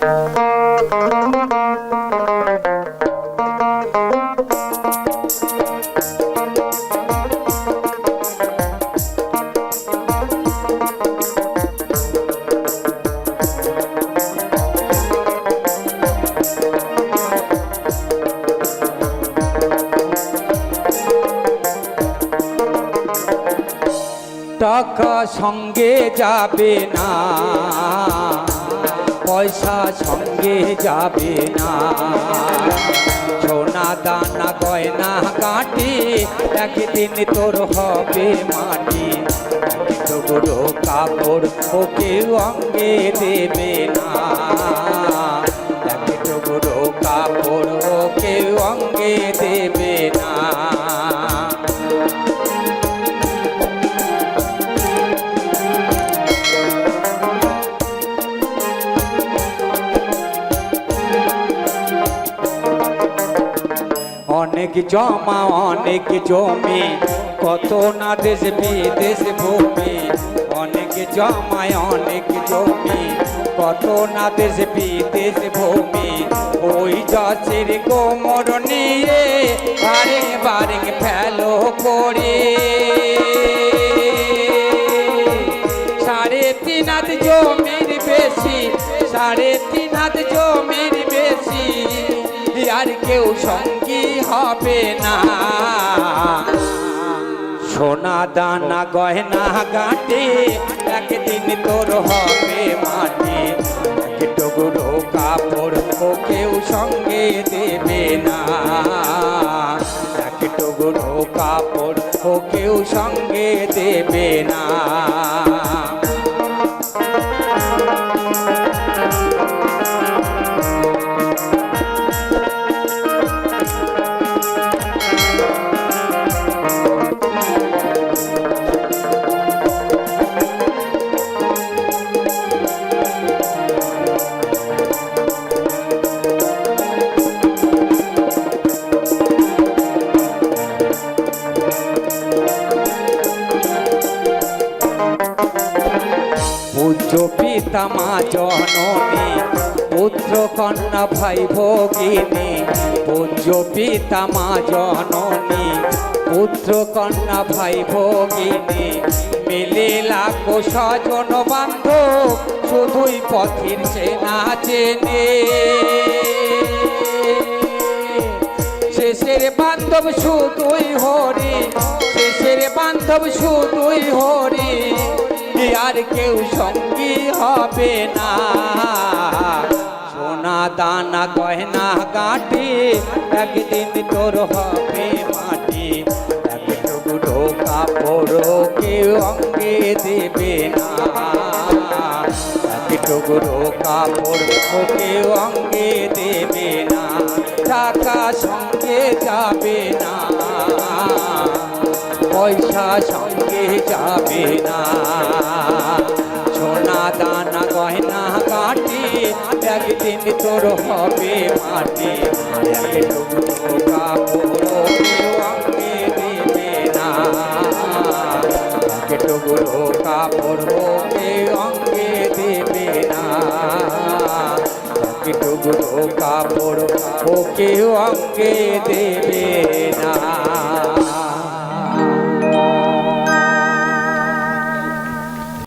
টাকা সঙ্গে যাবে না। পয়সা সঙ্গে যাবে না। সোনা দানা গয়না কাটি, একদিন তোর হবে মাটি। টুকরো কাপড় ওকে অঙ্গে দেবে। অনেক জমা, অনেক জমি, কত না দেশ বিদেশ ভূমি, অনেক জমায় অনেক জমি, কত না দেশ বিদেশ ভূমি, ওই গাছের কোমর নিয়ে বারেং বারেং ফেলো করে। সাড়ে তিন হাত জমির বেশি, সাড়ে তিন হাত জমির বেশি, আর কেউ সঙ্গী হবে না। সোনা দানা গয়না গাঁটে, একদিন তোর হবে মাটি টুকরো কাপড় ও কেউ সঙ্গে দেবে না। এক টুকরো কাপড় ও কেউ সঙ্গে দেবে না। পূজ্য পিতা মা জননী, পুত্র কন্যা ভাই ভগিনী পূজ্য পিতা মা জননী, পুত্র কন্যা ভাই ভগিনী। মিলে লাখো স্বজন বান্ধব, শুধুই পথির চেনা চেনে। শেষের বান্ধব শুধুই হরি, শেষের বান্ধব শুধুই হরি। আর কেউ সঙ্গী হবে না। সোনা দানা গহনা গাঁটি, একদিন তোর হবে মাটি। এক টুকরো কাপড় কেউ অঙ্গে দেবে না। টুকরো কাপড় কেউ অঙ্গে দেবে না। টাকা সঙ্গে যাবে না। পয়সা সঙ্গে যাবে না। সোনা দানা গয়না কাটি, একদিন তোর হবে মাটি। এক কাপড় অঙ্গে দেবে না। টুকরো কাপড় ওকে অঙ্গে দেবে